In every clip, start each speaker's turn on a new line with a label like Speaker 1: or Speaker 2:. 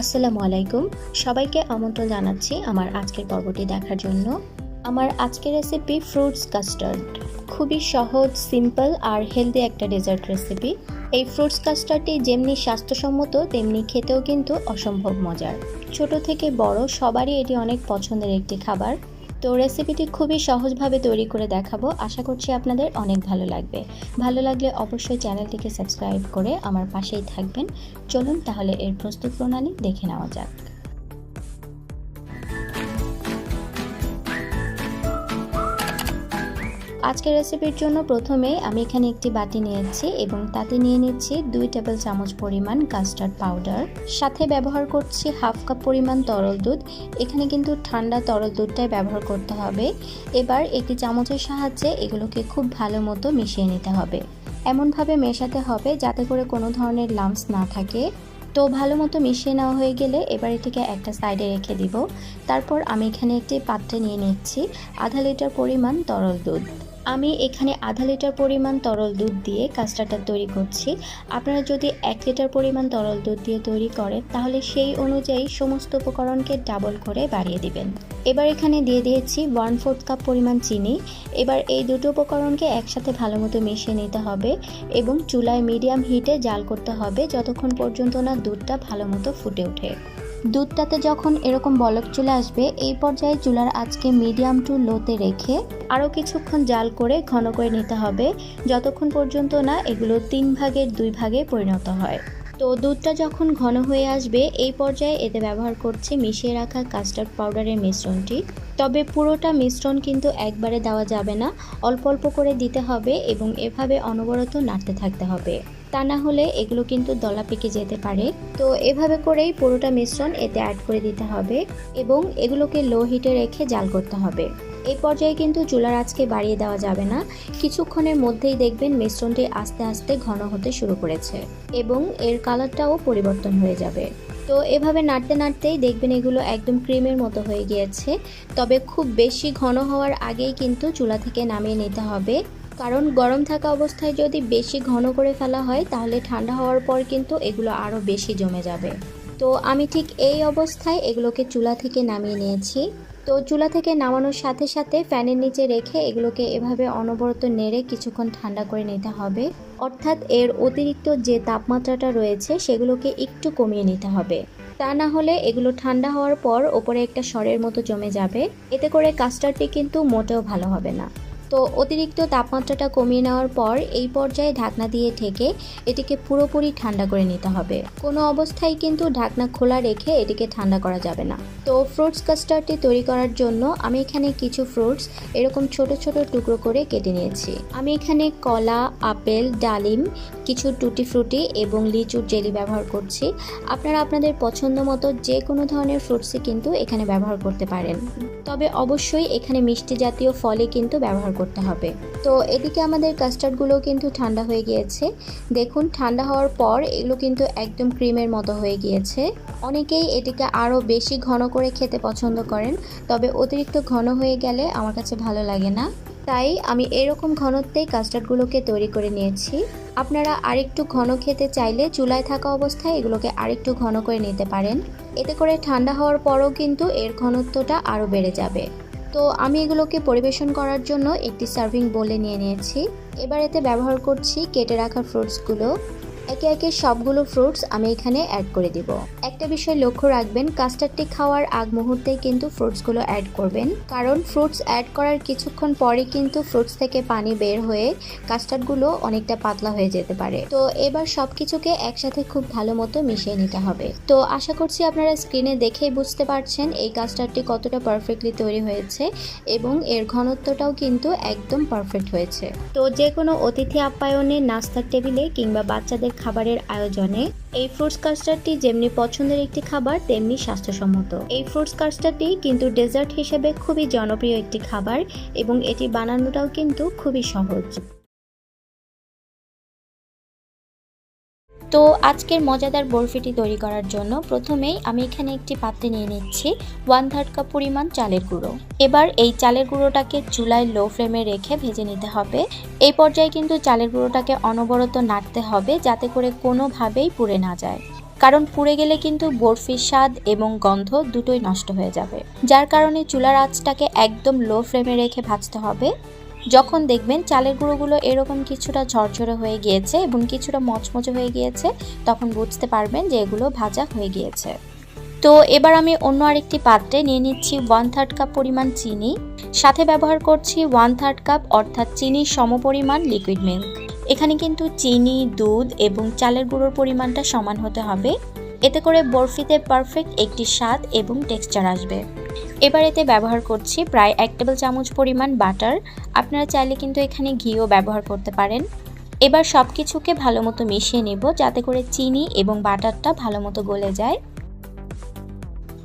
Speaker 1: আসসালামু আলাইকুম। সবাইকে আমন্ত্রণ জানাচ্ছি আমার আজকের পর্বটি দেখার জন্য। আমার আজকের রেসিপি ফ্রুটস কাস্টার্ড খুবই সহজ সিম্পল আর হেলদি একটা ডেজার্ট রেসিপি এই ফ্রুটস কাস্টার্ডটি যেমনি স্বাস্থ্যসম্মত, তেমনি খেতেও কিন্তু অসম্ভব মজার। ছোট থেকে বড় সবারই এটি অনেক পছন্দের একটি খাবার। তো রেসিপিটি খুবই সহজভাবে তৈরি করে দেখাবো। আশা করছি আপনাদের অনেক ভালো লাগবে। ভালো লাগলে অবশ্যই চ্যানেলটিকে সাবস্ক্রাইব করে আমার পাশেই থাকবেন। চলুন তাহলে এর প্রস্তুত প্রণালী দেখে নেওয়া যাক। আজকের রেসিপির জন্য প্রথমে আমি এখানে একটি বাটি নিয়েছি এবং তাতে নিয়ে নিচ্ছি দুই টেবিল চামচ পরিমাণ কাস্টার্ড পাউডার সাথে ব্যবহার করছি হাফ কাপ পরিমাণ তরল দুধ। এখানে কিন্তু ঠান্ডা তরল দুধটাই ব্যবহার করতে হবে। এবার একটি চামচের সাহায্যে এগুলোকে খুব ভালো মতো মিশিয়ে নিতে হবে। এমনভাবে মেশাতে হবে যাতে করে কোনো ধরনের লাম্পস না থাকে। তো ভালো মতো মিশিয়ে নেওয়া হয়ে গেলে এবার এটিকে একটা সাইডে রেখে দিব। তারপর আমি এখানে একটি পাত্রে নিয়ে নিচ্ছি আধা লিটার পরিমাণ তরল দুধ। আমি এখানে আধা লিটার পরিমাণ তরল দুধ দিয়ে কাস্টার্ডটা তৈরি করছি। আপনারা যদি এক লিটার পরিমাণ তরল দুধ দিয়ে তৈরি করেন, তাহলে সেই অনুযায়ী সমস্ত উপকরণকে ডাবল করে বাড়িয়ে দিবেন। এবার এখানে দিয়ে দিয়েছি ওয়ান ফোর্থ কাপ পরিমাণ চিনি। এবার এই দুটো উপকরণকে একসাথে ভালো মতো মিশিয়ে নিতে হবে এবং চুলায় মিডিয়াম হিটে জাল করতে হবে যতক্ষণ পর্যন্ত না দুধটা ভালো মতো ফুটে ওঠে। দুধটাতে যখন এরকম বলক চলে আসবে, এই পর্যায়ে চুলার আজকে মিডিয়াম টু লোতে রেখে আরও কিছুক্ষণ জাল করে ঘন করে নিতে হবে। যতক্ষণ পর্যন্ত না এগুলো তিন ভাগের দুই ভাগে পরিণত হয়। তো দুধটা যখন ঘন হয়ে আসবে, এই পর্যায়ে এতে ব্যবহার করছি মিশিয়ে রাখা কাস্টার্ড পাউডারের মিশ্রণটি। তবে পুরোটা মিশ্রণ কিন্তু একবারে দেওয়া যাবে না। অল্প অল্প করে দিতে হবে এবং এভাবে অনবরত নাড়তে থাকতে হবে। তা না হলে এগুলো কিন্তু দলা পেকে যেতে পারে। তো এভাবে করেই পুরোটা মিশ্রণ এতে অ্যাড করে দিতে হবে এবং এগুলোকে লো হিটে রেখে জাল করতে হবে। এই পর্যায়ে কিন্তু চুলার আজকে বাড়িয়ে দেওয়া যাবে না। কিছুক্ষণের মধ্যেই দেখবেন মিশ্রণটি আস্তে আস্তে ঘন হতে শুরু করেছে এবং এর কালারটাও পরিবর্তন হয়ে যাবে। তো এভাবে নাড়তে নাড়তেই দেখবেন এগুলো একদম ক্রিমের মতো হয়ে গিয়েছে। তবে খুব বেশি ঘন হওয়ার আগেই কিন্তু চুলা থেকে নামিয়ে নিতে হবে। কারণ গরম থাকা অবস্থায় যদি বেশি ঘন করে ফেলা হয়, তাহলে ঠান্ডা হওয়ার পর কিন্তু এগুলো আরও বেশি জমে যাবে। তো আমি ঠিক এই অবস্থায় এগুলোকে চুলা থেকে নামিয়ে নিয়েছি। তো চুলা থেকে নামানোর সাথে সাথে ফ্যানের নিচে রেখে এগুলোকে এভাবে অনবরত নেড়ে কিছুক্ষণ ঠান্ডা করে নিতে হবে। অর্থাৎ এর অতিরিক্ত যে তাপমাত্রাটা রয়েছে, সেগুলোকে একটু কমিয়ে নিতে হবে। তা না হলে এগুলো ঠান্ডা হওয়ার পর ওপরে একটা সরের মতো জমে যাবে। এতে করে কাস্টার্ডটি কিন্তু মোটেও ভালো হবে না। তো অতিরিক্ত তাপমাত্রাটা কমিয়ে নেওয়ার পর এই পর্যায়ে ঢাকনা দিয়ে ঢেকে এটিকে পুরোপুরি ঠান্ডা করে নিতে হবে। কোনো অবস্থায় কিন্তু ঢাকনা খোলা রেখে এটিকে ঠান্ডা করা যাবে না। তো ফ্রুটস কাস্টার্ডটি তৈরি করার জন্য আমি এখানে কিছু ফ্রুটস এরকম ছোট ছোট টুকরো করে কেটে নিয়েছি। আমি এখানে কলা, আপেল, ডালিম, কিছু টুটি ফ্রুটি এবং লিচুর জেলি ব্যবহার করছি। আপনারা আপনাদের পছন্দ মতো যে কোনো ধরনের ফ্রুটসই কিন্তু এখানে ব্যবহার করতে পারেন। তবে অবশ্যই এখানে মিষ্টি জাতীয় ফলে কিন্তু ব্যবহার করতে হবে। তো এদিকে আমাদের কাস্টার্ডগুলো কিন্তু ঠান্ডা হয়ে গিয়েছে। দেখুন, ঠান্ডা হওয়ার পর এগুলো কিন্তু একদম ক্রিমের মতো হয়ে গিয়েছে। অনেকেই এটিকে আরও বেশি ঘন করে খেতে পছন্দ করেন, তবে অতিরিক্ত ঘন হয়ে গেলে আমার কাছে ভালো লাগে না। তাই আমি এরকম ঘনত্বেই কাস্টার্ডগুলোকে তৈরি করে নিয়েছি। আপনারা আরেকটু ঘন খেতে চাইলে চুলায় থাকা অবস্থায় এগুলোকে আরেকটু ঘন করে নিতে পারেন। এতে করে ঠান্ডা হওয়ার পরও কিন্তু এর ঘনত্বটা আরও বেড়ে যাবে। তো আমি এগুলোকে পরিবেশন করার জন্য একটি সার্ভিং বলে নিয়ে নিয়েছি। এবার এতে ব্যবহার করছি কেটে রাখা ফ্রুটসগুলো। একে একে সবগুলো ফ্রুটস আমি এখানে অ্যাড করে দিব। একটা বিষয় লক্ষ্য রাখবেন কাস্টার্ডটি খাওয়ার আগ মুহূর্তে কিন্তু ফ্রুটসগুলো অ্যাড করবেন। কারণ ফ্রুটস অ্যাড করার কিছুক্ষণ পরে কিন্তু ফ্রুটস থেকে পানি বের হয়ে কাস্টার্ডগুলো অনেকটা পাতলা হয়ে যেতে পারে। তো এবার সব কিছুকে একসাথে খুব ভালো মতো মিশিয়ে নিতে হবে। তো আশা করছি আপনারা স্ক্রিনে দেখেই বুঝতে পারছেন এই কাস্টার্ডটি কতটা পারফেক্টলি তৈরি হয়েছে এবং এর ঘনত্বটাও কিন্তু একদম পারফেক্ট হয়েছে। তো যে কোনো অতিথি আপ্যায়নে নাস্তার টেবিলে কিংবা বাচ্চাদের খাবারের আয়োজনে এই ফ্রুটস কাস্টার্ডটি যেমনি পছন্দের একটি খাবার, তেমনি স্বাস্থ্যসম্মত। এই ফ্রুটস কাস্টার্ডটি কিন্তু ডেজার্ট হিসেবে খুবই জনপ্রিয় একটি খাবার এবং এটি বানানোটাও কিন্তু খুবই সহজ। তো আজকের মজাদার বরফিটি তৈরি করার জন্য প্রথমেই আমি এখানে একটি পাত্রে নিয়ে নিচ্ছি ওয়ান থার্ড কাপ পরিমাণ চালের গুঁড়ো। এবার এই চালের গুঁড়োটাকে চুলায় লো ফ্লেমে রেখে ভেজে নিতে হবে। এই পর্যায়ে কিন্তু চালের গুঁড়োটাকে অনবরত নাড়তে হবে যাতে করে কোনোভাবেই পুড়ে না যায়। কারণ পুড়ে গেলে কিন্তু বরফির স্বাদ এবং গন্ধ দুটোই নষ্ট হয়ে যাবে। যার কারণে চুলার আঁচটাকে একদম লো ফ্লেমে রেখে ভাজতে হবে। যখন দেখবেন চালের গুঁড়োগুলো এরকম কিছুটা ঝরঝরে হয়ে গিয়েছে এবং কিছুটা মচমচে হয়ে গিয়েছে, তখন বুঝতে পারবেন যে এগুলো ভাজা হয়ে গিয়েছে। তো এবার আমি অন্য আরেকটি পাত্রে নিয়ে নিচ্ছি ওয়ান থার্ড কাপ পরিমাণ চিনি। সাথে ব্যবহার করছি ওয়ান থার্ড কাপ অর্থাৎ চিনির সমপরিমাণ লিকুইড মিল্ক এখানে কিন্তু চিনি, দুধ এবং চালের গুঁড়োর পরিমাণটা সমান হতে হবে। এতে করে বরফিতে পারফেক্ট একটি স্বাদ এবং টেক্সচার আসবে। এবার এতে ব্যবহার করছি প্রায় এক টেবিল চামচ পরিমাণ বাটার। আপনারা চাইলে কিন্তু এখানে ঘিও ব্যবহার করতে পারেন। এবার সব কিছুকে ভালো মতো মিশিয়ে নেব যাতে করে চিনি এবং বাটারটা ভালো মতো গলে যায়।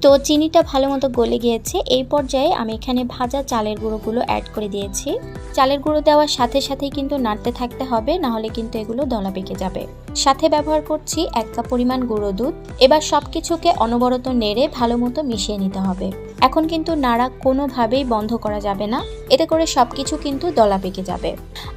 Speaker 1: তো চিনিটা ভালো মতো গলে গিয়েছে, এই পর্যায়ে আমি এখানে ভাজা চালের গুঁড়োগুলো অ্যাড করে দিয়েছি। চালের গুঁড়ো দেওয়ার সাথে সাথেই কিন্তু নাড়তে থাকতে হবে না হলে কিন্তু এগুলো দলা পেকে যাবে। সাথে ব্যবহার করছি এক কাপ পরিমাণ গুঁড়ো দুধ। এবার সব কিছুকে অনবরত নেড়ে ভালো মতো মিশিয়ে নিতে হবে। এখন কিন্তু নাড়া কোনোভাবেই বন্ধ করা যাবে না। এতে করে সব কিছু কিন্তু দলা পেকে যাবে।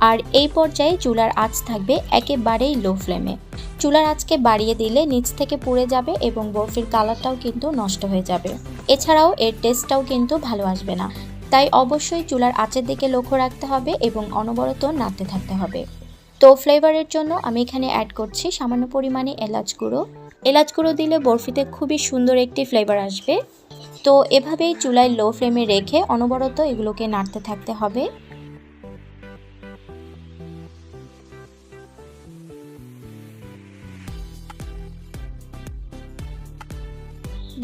Speaker 1: আর এই পর্যায়ে চুলার আঁচ থাকবে একেবারেই লো ফ্লেমে। চুলার আঁচকে বাড়িয়ে দিলে নিচ থেকে পুড়ে যাবে এবং বরফির কালারটাও কিন্তু নষ্ট হয়ে যাবে। এছাড়াও এর টেস্টটাও কিন্তু ভালো আসবে না। তাই অবশ্যই চুলার আঁচের দিকে লক্ষ্য রাখতে হবে এবং অনবরত নাড়তে থাকতে হবে। তো ফ্লেভারের জন্য আমি এখানে অ্যাড করছি সামান্য পরিমাণে এলাচ গুঁড়ো। এলাচ গুঁড়ো দিলে বরফিতে খুবই সুন্দর একটি ফ্লেভার আসবে। তো এভাবেই চুলায় লো ফ্লেমে রেখে অনবরত এগুলোকে নাড়তে থাকতে হবে।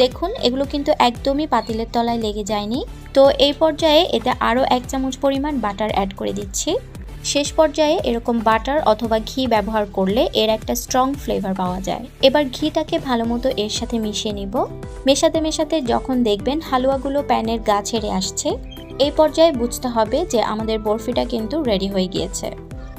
Speaker 1: দেখুন, এগুলো কিন্তু একদমই পাতিলের তলায় লেগে যায়নি। তো এই পর্যায়ে এতে আরও এক চামচ পরিমাণ বাটার অ্যাড করে দিচ্ছি। শেষ পর্যায়ে এরকম বাটার অথবা ঘি ব্যবহার করলে এর একটা স্ট্রং ফ্লেভার পাওয়া যায়। এবার ঘিটাকে ভালো মতো এর সাথে মিশিয়ে নিব। মেশাতে মেশাতে যখন দেখবেন হালুয়াগুলো প্যানের গা ছেড়ে আসছে, এই পর্যায়ে বুঝতে হবে যে আমাদের বরফিটা কিন্তু রেডি হয়ে গিয়েছে।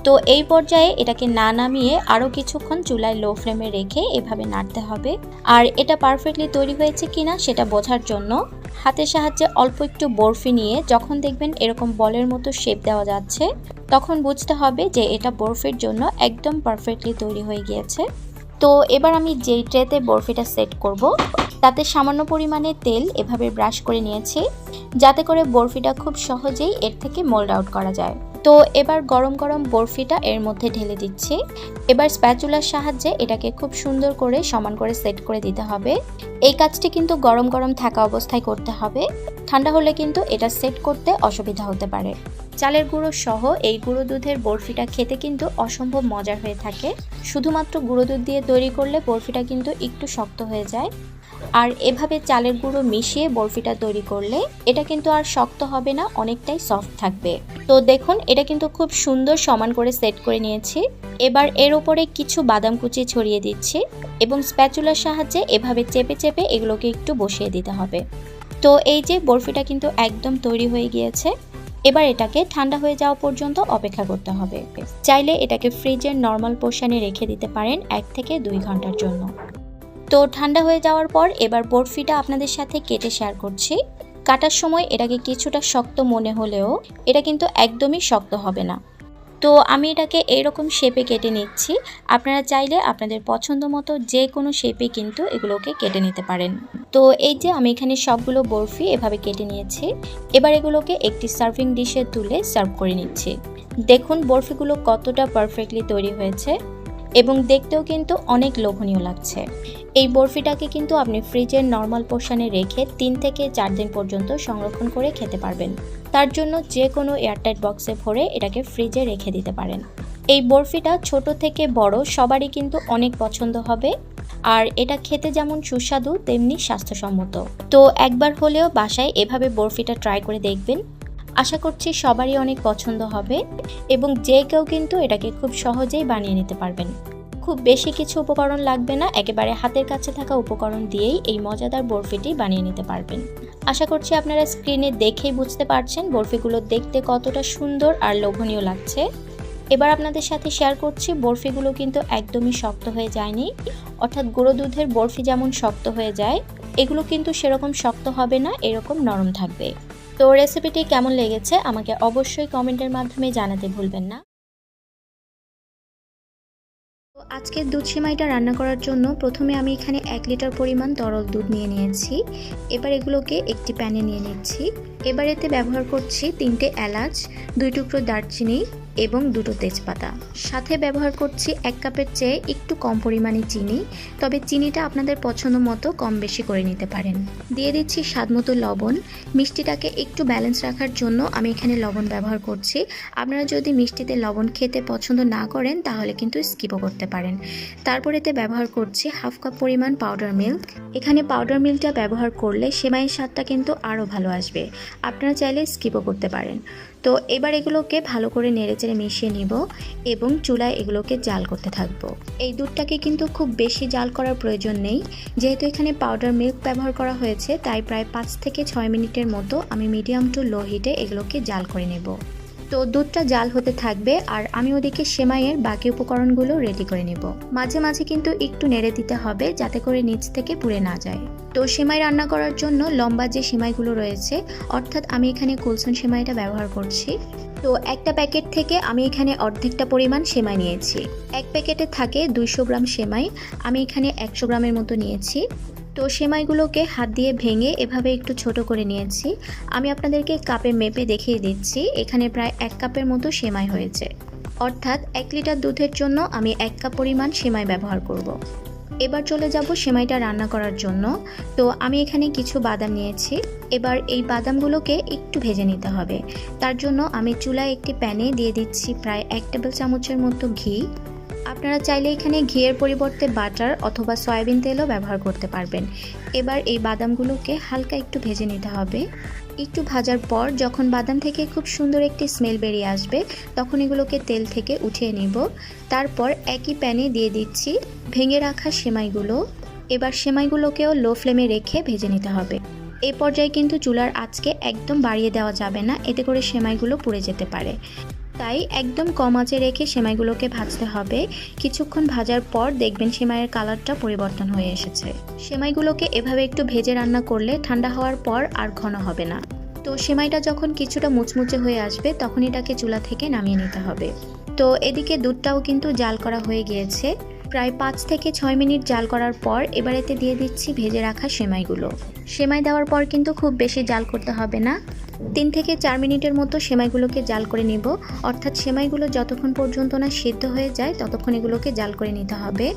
Speaker 1: তো এই পর্যায়ে এটাকে না নামিয়ে আরও কিছুক্ষণ চুলায় লো ফ্লেমে রেখে এভাবে নাড়তে হবে। আর এটা পারফেক্টলি তৈরি হয়েছে কিনা সেটা বোঝার জন্য হাতের সাহায্যে অল্প একটু বরফি নিয়ে যখন দেখবেন এরকম বলের মতো শেপ দেওয়া যাচ্ছে, তখন বুঝতে হবে যে এটা বরফির জন্য একদম পারফেক্টলি তৈরি হয়ে গিয়েছে। তো এবার আমি যেই ট্রেতে বরফিটা সেট করব, তাতে সামান্য পরিমাণে তেল এভাবে ব্রাশ করে নিয়েছি, যাতে করে বরফিটা খুব সহজেই এর থেকে মোল্ড আউট করা যায়। তো এবার গরম গরম বরফিটা এর মধ্যে ঢেলে দিচ্ছি। এবার স্প্যাচুলার সাহায্যে এটাকে খুব সুন্দর করে সমান করে সেট করে দিতে হবে। এই কাজটি কিন্তু গরম গরম থাকা অবস্থায় করতে হবে। ঠান্ডা হলে কিন্তু এটা সেট করতে অসুবিধা হতে পারে। চালের গুঁড়ো সহ এই গুঁড়ো দুধের বরফিটা খেতে কিন্তু অসম্ভব মজার হয়ে থাকে। শুধুমাত্র গুঁড়ো দুধ দিয়ে তৈরি করলে বরফিটা কিন্তু একটু শক্ত হয়ে যায়। আর এভাবে চালের গুঁড়ো মিশিয়ে বরফিটা তৈরি করলে এটা কিন্তু আর শক্ত হবে না, অনেকটাই সফট থাকবে। তো দেখুন, এটা কিন্তু খুব সুন্দর সমান করে সেট করে নিয়েছি। এবার এর উপরে কিছু বাদাম কুচি ছড়িয়ে দিচ্ছি এবং স্প্যাচুলার সাহায্যে এভাবে চেপে চেপে এগুলোকে একটু বসিয়ে দিতে হবে। তো এই যে বরফিটা কিন্তু একদম তৈরি হয়ে গিয়েছে, এবার এটাকে ঠান্ডা হয়ে যাওয়া পর্যন্ত অপেক্ষা করতে হবে। চাইলে এটাকে ফ্রিজের নর্মাল পোর্শনে রেখে দিতে পারেন এক থেকে দুই ঘণ্টার জন্য। তো ঠান্ডা হয়ে যাওয়ার পর এবার বরফিটা আপনাদের সাথে কেটে শেয়ার করছি। কাটার সময় এটাকে কিছুটা শক্ত মনে হলেও এটা কিন্তু একদমই শক্ত হবে না। তো আমি এটাকে এইরকম শেপে কেটে নিচ্ছি। আপনারা চাইলে আপনাদের পছন্দ মতো যে কোনো শেপে কিন্তু এগুলোকে কেটে নিতে পারেন। তো এই যে আমি এখানে সবগুলো বরফি এভাবে কেটে নিয়েছি। এবার এগুলোকে একটি সার্ভিং ডিশে তুলে সার্ভ করে নিচ্ছি। দেখুন বরফিগুলো কতটা পারফেক্টলি তৈরি হয়েছে। এবং দেখতেও কিন্তু অনেক লোভনীয় লাগছে। এই বরফিটাকে কিন্তু আপনি ফ্রিজের নর্মাল পোর্শনে রেখে তিন থেকে চার দিন পর্যন্ত সংরক্ষণ করে খেতে পারবেন। তার জন্য যে কোনো এয়ারটাইট বক্সে ভরে এটাকে ফ্রিজে রেখে দিতে পারেন। এই বরফিটা ছোট থেকে বড় সবারই কিন্তু অনেক পছন্দ হবে। আর এটা খেতে যেমন সুস্বাদু, তেমনি স্বাস্থ্যসম্মত। তো একবার হলেও বাসায় এভাবে বরফিটা ট্রাই করে দেখবেন। আশা করছি সবারই অনেক পছন্দ হবে এবং যে কেউ কিন্তু এটাকে খুব সহজেই বানিয়ে নিতে পারবেন। খুব বেশি কিছু উপকরণ লাগবে না, একেবারে হাতের কাছে থাকা উপকরণ দিয়েই এই মজাদার বরফিটি বানিয়ে নিতে পারবেন। আশা করছি আপনারা স্ক্রিনে দেখেই বুঝতে পারছেন বরফিগুলো দেখতে কতটা সুন্দর আর লোভনীয় লাগছে। এবার আপনাদের সাথে শেয়ার করছি, বরফিগুলো কিন্তু একদমই শক্ত হয়ে যায়নি। অর্থাৎ গুঁড়ো দুধের বরফি যেমন শক্ত হয়ে যায়, এগুলো কিন্তু সেরকম শক্ত হবে না, এরকম নরম থাকবে। তো রেসিপিটি কেমন লেগেছে আমাকে অবশ্যই কমেন্টের মাধ্যমে জানাতে ভুলবেন না। আজকের দুধ সেমাইটা রান্না করার জন্য প্রথমে আমি এখানে এক লিটার পরিমাণ তরল দুধ নিয়ে নিয়েছি। এবার এগুলোকে একটি প্যানে নিয়ে নিচ্ছি। এবার এতে ব্যবহার করছি তিনটে এলাচ, দুই টুকরো দারচিনি এবং দুটো তেজপাতা। সাথে ব্যবহার করছি এক কাপের চেয়ে একটু কম পরিমাণে চিনি, তবে চিনিটা আপনাদের পছন্দ মতো কম বেশি করে নিতে পারেন। দিয়ে দিচ্ছি স্বাদমতো লবণ। মিষ্টিটাকে একটু ব্যালেন্স রাখার জন্য আমি এখানে লবণ ব্যবহার করছি। আপনারা যদি মিষ্টিতে লবণ খেতে পছন্দ না করেন, তাহলে কিন্তু স্কিপও করতে পারেন। তারপর এতে ব্যবহার করছি হাফ কাপ পরিমাণ পাউডার মিল্ক এখানে পাউডার মিল্কটা ব্যবহার করলে সেমাইয়ের স্বাদটা কিন্তু আরও ভালো আসবে। আপনারা চাইলে স্কিপও করতে পারেন। তো এবার এগুলোকে ভালো করে নেড়েচেড়ে মিশিয়ে নিব এবং চুলায় এগুলোকে জাল করতে থাকব। এই দুধটাকে কিন্তু খুব বেশি জাল করার প্রয়োজন নেই। যেহেতু এখানে পাউডার মিল্ক ব্যবহার করা হয়েছে, তাই প্রায় পাঁচ থেকে ছয় মিনিটের মতো আমি মিডিয়াম টু লো হিটে এগুলোকে জাল করে নেব। তো দুধটা জাল হতে থাকবে আর আমি ওদিকে সেমাইয়ের বাকি উপকরণগুলো রেডি করে নেব। মাঝে মাঝে কিন্তু একটু নেড়ে দিতে হবে যাতে করে নিচ থেকে পুড়ে না যায়। তো সেমাই রান্না করার জন্য লম্বা যে সেমাইগুলো রয়েছে, অর্থাৎ আমি এখানে কুলসন সেমাইটা ব্যবহার করছি। তো একটা প্যাকেট থেকে আমি এখানে অর্ধেকটা পরিমাণ সেমাই নিয়েছি। এক প্যাকেটে থাকে দুইশো গ্রাম সেমাই, আমি এখানে একশো গ্রামের মতো নিয়েছি। তো সেমাইগুলোকে হাত দিয়ে ভেঙে এভাবে একটু ছোট করে নিয়েছি। আমি আপনাদেরকে কাপে মেপে দেখিয়ে দিচ্ছি, এখানে প্রায় এক কাপের মতো সেমাই হয়েছে। অর্থাৎ এক লিটার দুধের জন্য আমি এক কাপ পরিমাণ সেমাই ব্যবহার করব। এবার চলে যাব সেমাইটা রান্না করার জন্য। তো আমি এখানে কিছু বাদাম নিয়েছি। এবার এই বাদামগুলোকে একটু ভেজে নিতে হবে। তার জন্য আমি চুলায় একটি প্যানে দিয়ে দিচ্ছি প্রায় এক টেবিল চামচের মতো ঘি। আপনারা চাইলে এখানে ঘিয়ের পরিবর্তে বাটার অথবা সয়াবিন তেলও ব্যবহার করতে পারবেন। এবার এই বাদামগুলোকে হালকা একটু ভেজে নিতে হবে। একটু ভাজার পর যখন বাদাম থেকে খুব সুন্দর একটি স্মেল বেরিয়ে আসবে, তখন এগুলোকে তেল থেকে উঠিয়ে নিব। তারপর একই প্যানে দিয়ে দিচ্ছি ভেঙে রাখা সেমাইগুলো। এবার সেমাইগুলোকেও লো ফ্লেমে রেখে ভেজে নিতে হবে। এই পর্যায়ে কিন্তু চুলার আঁচকে একদম বাড়িয়ে দেওয়া যাবে না, এতে করে সেমাইগুলো পুড়ে যেতে পারে। তাই একদম কম আঁচে রেখে সেমাইগুলোকে ভাজতে হবে। কিছুক্ষণ ভাজার পর দেখবেন সেমাইয়ের কালারটা পরিবর্তন হয়ে এসেছে। সেমাইগুলোকে এভাবে একটু ভেজে রান্না করলে ঠান্ডা হওয়ার পর আর ঘন হবে না। তো সেমাইটা যখন কিছুটা মুচমুচে হয়ে আসবে তখন এটাকে চুলা থেকে নামিয়ে নিতে হবে। তো এদিকে দুধটাও কিন্তু জাল করা হয়ে গিয়েছে। প্রায় পাঁচ থেকে ছয় মিনিট জাল করার পর এবার এতে দিয়ে দিচ্ছি ভেজে রাখা সেমাইগুলো। সেমাই দেওয়ার পর কিন্তু খুব বেশি জাল করতে হবে না। তিন থেকে চার মিনিটের মতো সেমাইগুলোকে জাল করে নিব। অর্থাৎ সেমাইগুলো যতক্ষণ পর্যন্ত না সিদ্ধ হয়ে যায়, ততক্ষণ এগুলোকে জাল করে নিতে হবে।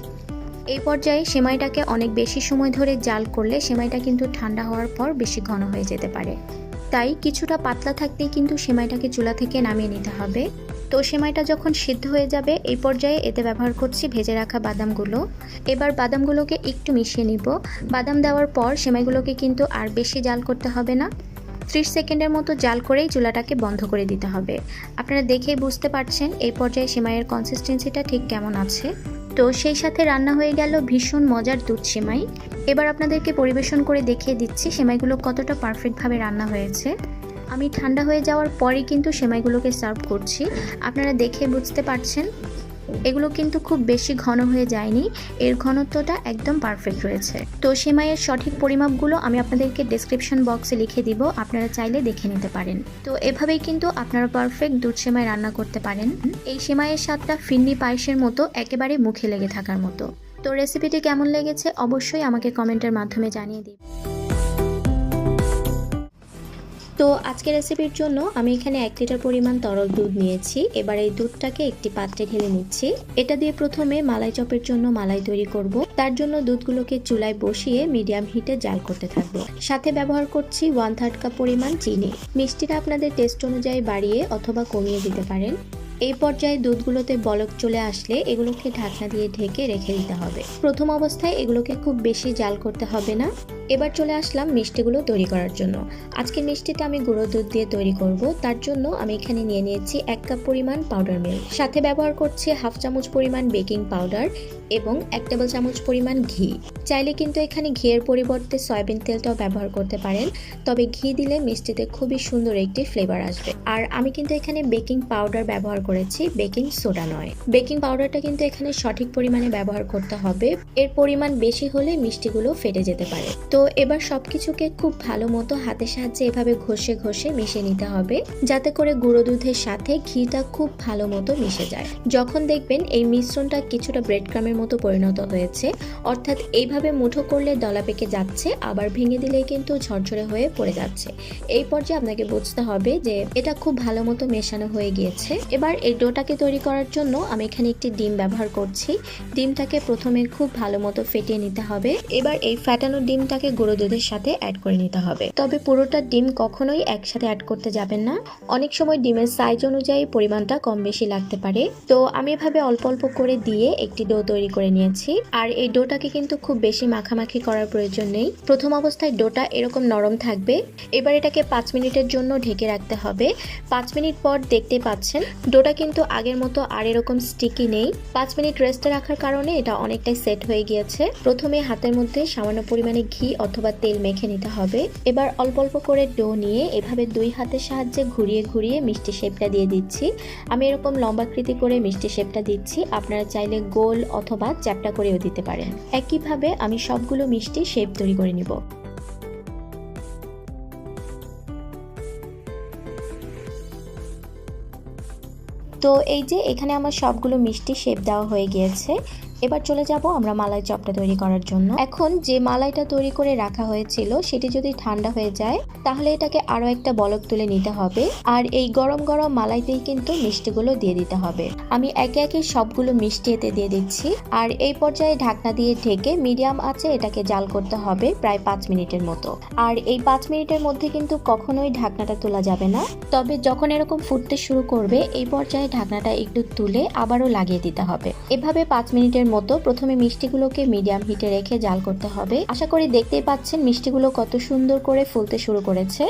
Speaker 1: এই পর্যায়ে সেমাইটাকে অনেক বেশি সময় ধরে জাল করলে সেমাইটা কিন্তু ঠান্ডা হওয়ার পর বেশি ঘন হয়ে যেতে পারে। তাই কিছুটা পাতলা থাকতেই কিন্তু সেমাইটাকে চুলা থেকে নামিয়ে নিতে হবে। তো সেমাইটা যখন সিদ্ধ হয়ে যাবে, এই পর্যায়ে এতে ব্যবহার করছি ভেজে রাখা বাদামগুলো। এবার বাদামগুলোকে একটু মিশিয়ে নিব। বাদাম দেওয়ার পর সেমাইগুলোকে কিন্তু আর বেশি জাল করতে হবে না। ত্রিশ সেকেন্ডের মতো জাল করেই চুলাটাকে বন্ধ করে দিতে হবে। আপনারা দেখেই বুঝতে পারছেন এই পর্যায়ে সেমাইয়ের কনসিস্টেন্সিটা ঠিক কেমন আছে। তো সেই সাথে রান্না হয়ে গেল ভীষণ মজার দুধ সেমাই। এবার আপনাদেরকে পরিবেশন করে দেখিয়ে দিচ্ছি সেমাইগুলো কতটা পারফেক্টভাবে রান্না হয়েছে। আমি ঠান্ডা হয়ে যাওয়ার পরেই কিন্তু সেমাইগুলোকে সার্ভ করছি। আপনারা দেখে বুঝতে পারছেন এগুলো কিন্তু খুব বেশি ঘন হয়ে যায়নি। এর ঘনত্বটা একদম পারফেক্ট রয়েছে। তো সেমাইয়ের সঠিক পরিমাপগুলো আমি আপনাদেরকে ডেসক্রিপশন বক্সে লিখে দিব, আপনারা চাইলে দেখে নিতে পারেন। তো এভাবেই কিন্তু আপনারা পারফেক্ট দুধ সেমাই রান্না করতে পারেন। এই সেমাইয়ের স্বাদটা ফিন্নি পায়েসের মতো, একেবারে মুখে লেগে থাকার মতো। তো রেসিপিটি কেমন লেগেছে অবশ্যই আমাকে কমেন্টের মাধ্যমে জানিয়ে দিন। তো আজকের রেসিপির জন্য আমি এখানে এক লিটার পরিমাণ তরল দুধ নিয়েছি। এবার এই দুধটাকে একটি পাত্রে ঢেলে নিচ্ছি। এটা দিয়ে প্রথমে মালাই চপের জন্য মালাই তৈরি করব। তার জন্য দুধগুলোকে চুলায় বসিয়ে মিডিয়াম হিটে জাল করতে থাকব। সাথে ব্যবহার করছি ওয়ান থার্ড কাপ পরিমাণ চিনি। মিষ্টিটা আপনাদের টেস্ট অনুযায়ী বাড়িয়ে অথবা কমিয়ে দিতে পারেন। এই পর্যায়ে দুধগুলোতে বলক চলে আসলে এগুলোকে ঢাকনা দিয়ে ঢেকে রেখে দিতে হবে। প্রথম অবস্থায় এগুলোকে খুব বেশি জাল করতে হবে না। এবার চলে আসলাম মিষ্টিগুলো তৈরি করার জন্য। আজকে মিষ্টিটা আমি গুঁড়ো দুধ দিয়ে তৈরি করব। তার জন্য আমি এখানে নিয়ে নিয়েছি এক কাপ পরিমাণ পাউডার মিল্ক সাথে ব্যবহার করছি হাফ চামচ পরিমাণ বেকিং পাউডার এবং এক টেবিল চামচ পরিমাণ ঘি। চাইলে কিন্তু এখানে ঘিয়ের পরিবর্তে সয়াবিন তেলটাও ব্যবহার করতে পারেন। তবে ঘি দিলে মিষ্টিতে খুবই সুন্দর একটি ফ্লেভার আসবে। আর আমি কিন্তু এখানে বেকিং পাউডার ব্যবহার করেছি বেকিং সোডা নয়। বেকিং পাউডারটা কিন্তু এখানে সঠিক পরিমাণে ব্যবহার করতে হবে। এর পরিমাণ বেশি হলে মিষ্টিগুলো ফেটে যেতে পারে। তো এবার সব কিছুকে খুব ভালো মতো হাতের সাহায্যে এভাবে ঘষে ঘষে মিশে নিতে হবে। যাতে করে গুঁড়ো দুধের সাথে ঘিটা খুব ভালো মতো মিশে যায়। যখন দেখবেন এই মিশ্রণটা কিছুটা ব্রেড ক্রামের মতো পরিণত হয়েছে, অর্থাৎ এইভাবে মুঠো করলে দলা পেকে যাচ্ছে, আবার ভেঙে দিলেই কিন্তু ঝরঝরে হয়ে পড়ে যাচ্ছে। এই পর্যায়ে আপনাকে বুঝতে হবে যে এটা খুব ভালো মতো মেশানো হয়ে গিয়েছে। এবার এই ডোটাকে তৈরি করার জন্য আমি এখানে একটি ডিম ব্যবহার করছি। ডিমটাকে প্রথমে খুব ভালো মতো ফেটিয়ে নিতে হবে। এবার এই ফ্যাটানো ডিমটাকে গুঁড়ো দুধের সাথে অ্যাড করে নিতে হবে। তবে পুরোটা ডিম কখনোই একসাথে অ্যাড করতে যাবেন না। অনেক সময় ডিমের সাইজ অনুযায়ী পরিমাণটা কম বেশি লাগতে পারে। তো আমি এভাবে অল্প অল্প করে দিয়ে একটি ডো তৈরি করে নিয়েছি। আর এই ডোটাকে কিন্তু খুব বেশি মাখামাখি করার প্রয়োজন নেই। প্রথম অবস্থায় ডোটা এরকম নরম থাকবে। এবার এটাকে পাঁচ মিনিটের জন্য ঢেকে রাখতে হবে। পাঁচ মিনিট পর দেখতে পাচ্ছেন ডোটা কিন্তু আগের মতো আর এরকম স্টিকি নেই। পাঁচ মিনিট রেস্টে রাখার কারণে এটা অনেকটাই সেট হয়ে গিয়েছে। প্রথমে হাতের মধ্যে সামান্য পরিমাণে ঘি অথবা তেল মেখে নিতে হবে। এবার অল্প অল্প করে ডো নিয়ে এভাবে দুই হাতের সাহায্যে ঘুরিয়ে ঘুরিয়ে মিষ্টি শেপটা দিয়ে দিচ্ছি। আমি এরকম লম্বাকৃতি করে মিষ্টি শেপটা দিচ্ছি। আপনারা চাইলে গোল অথবা চ্যাপটা করেও দিতে পারেন। একইভাবে আমি সবগুলো মিষ্টি শেপ তৈরি করে নিব। তো এই যে এখানে আমার সবগুলো মিষ্টি শেপ দেওয়া হয়ে গিয়েছে। এবার চলে যাব আমরা মালাই চপটা তৈরি করার জন্য। এখন যে মালাইটা তৈরি করে রাখা হয়েছিল, সেটি যদি ঠান্ডা হয়ে যায়, তাহলে এটাকে আরও একটা বলক তুলে নিতে হবে। আর এই গরম গরম মালাইতেই কিন্তু মিষ্টিগুলো দিয়ে দিতে হবে। আমি একে একে সবগুলো মিষ্টি এতে দিয়ে দিচ্ছি। আর এই পর্যায়ে ঢাকনা দিয়ে ঢেকে মিডিয়াম আছে এটাকে জাল করতে হবে প্রায় পাঁচ মিনিটের মতো। আর এই পাঁচ মিনিটের মধ্যে কিন্তু কখনোই ঢাকনাটা তোলা যাবে না। তবে যখন এরকম ফুটতে শুরু করবে, এই পর্যায়ে ঢাকনাটা একটু তুলে আবারও লাগিয়ে দিতে হবে। এভাবে পাঁচ মিনিটের মতো প্রথমে মিষ্টিগুলোকে মিডিয়াম হিটে রেখে জাল করতে হবে। আশা করি দেখতেই পাচ্ছেন মিষ্টিগুলো কত সুন্দর করে ফুলতে শুরু করেছে।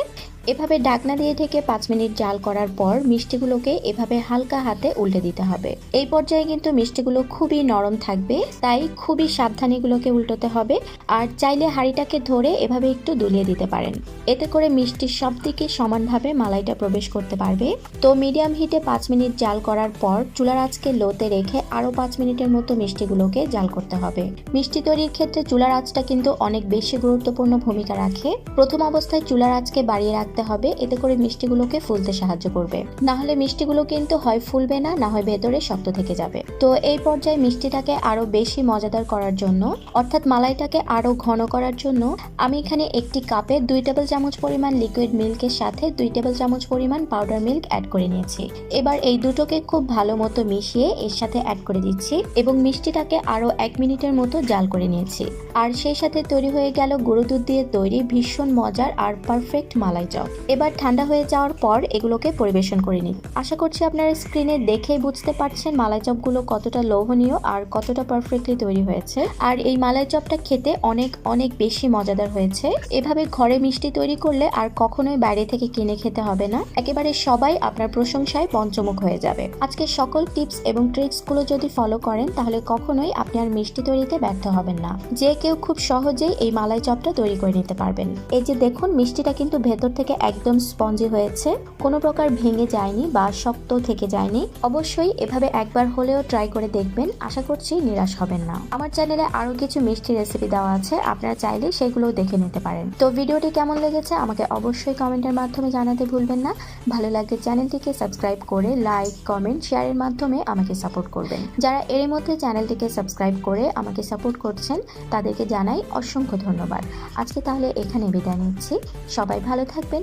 Speaker 1: এভাবে ডাকনা দিয়ে থেকে পাঁচ মিনিট জাল করার পর মিষ্টিগুলোকে এভাবে হালকা হাতে উল্টে দিতে হবে। এই পর্যায়ে কিন্তু মিষ্টিগুলো খুবই নরম থাকবে, তাই খুবই সাবধানে এগুলোকে উল্টোতে হবে। আর চাইলে হাঁড়িটাকে ধরে এভাবে একটু দুলিয়ে দিতে পারেন। এতে করে মিষ্টির সব দিকে সমানভাবে মালাইটা প্রবেশ করতে পারবে। তো মিডিয়াম হিটে পাঁচ মিনিট জাল করার পর চুলার আজকে লোতে রেখে আরও পাঁচ মিনিটের মতো মিষ্টিগুলোকে জাল করতে হবে। মিষ্টি তৈরির ক্ষেত্রে চুলার আঁচটা কিন্তু অনেক বেশি গুরুত্বপূর্ণ ভূমিকা রাখে। প্রথম অবস্থায় চুলার আঁচকে বাড়িয়ে রাখতে হবে, এতে করে মিষ্টিগুলোকে ফুলতে সাহায্য করবে। না হলে মিষ্টিগুলো কিন্তু হয় ফুলবে না না হয় ভেতরে শক্ত থেকে যাবে। তো এই পর্যায়ে মিষ্টিটাকে আরও বেশি মজাদার করার জন্য, অর্থাৎ মালাইটাকে আরও ঘন করার জন্য, আমি এখানে একটি কাপে দুই টেবিল চামচ পরিমাণ লিকুইড মিল্কের সাথে দুই টেবিল চামচ পরিমাণ পাউডার মিল্ক অ্যাড করে নিয়েছি। এবার এই দুটোকে খুব ভালো মতো মিশিয়ে এর সাথে অ্যাড করে দিচ্ছি এবং মিষ্টিটাকে আরও এক মিনিটের মতো জাল করে নিয়েছি। আর সেই সাথে তৈরি হয়ে গেল গরু দুধ দিয়ে তৈরি ভীষণ মজার আর পারফেক্ট মালাই চপ। এবার ঠান্ডা হয়ে যাওয়ার পর এগুলোকে পরিবেশন করে নিন। আশা করছি আপনারা স্ক্রিনে দেখেই বুঝতে পারছেন মালাই চপগুলো কতটা লোভনীয় আর কতটা পারফেক্টলি তৈরি হয়েছে। আর এই মালাই চপটা খেতে অনেক অনেক বেশি মজাদার হয়েছে। এভাবে ঘরে মিষ্টি তৈরি করলে আর কখনোই বাইরে থেকে কিনে খেতে হবে না। একেবারে সবাই আপনার প্রশংসায় পঞ্চমুখ হয়ে যাবে। আজকে সকল টিপস এবং ট্রিক্সগুলো যদি ফলো করেন, তাহলে কখনোই আপনি আর মিষ্টি তৈরিতে ব্যর্থ হবেন না। যে কেউ খুব সহজেই এই মালাই চপটা তৈরি করে নিতে পারবেন। এই যে দেখুন, মিষ্টিটা কিন্তু ভেতর থেকে একদম স্পঞ্জি হয়েছে। কোনো প্রকার ভেঙে যায়নি বা শক্ত থেকে যায়নি। অবশ্যই এভাবে একবার হলেও ট্রাই করে দেখবেন। আশা করছি নিরাশ হবেন না। আমার চ্যানেলে আরও কিছু মিষ্টি রেসিপি দেওয়া আছে। আপনারা চাইলে সেগুলোও দেখে নিতে পারেন। তো ভিডিওটি কেমন লেগেছে আমাকে অবশ্যই কমেন্টের মাধ্যমে জানাতে ভুলবেন না। ভালো লাগলে চ্যানেলটিকে সাবস্ক্রাইব করে লাইক কমেন্ট শেয়ারের মাধ্যমে আমাকে সাপোর্ট করবেন। যারা এর মধ্যে চ্যানেলটিকে সাবস্ক্রাইব করে আমাকে সাপোর্ট করছেন, তাদেরকে জানাই অসংখ্য ধন্যবাদ। আজকে তাহলে এখানে বিদায় নিচ্ছি। সবাই ভালো থাকবেন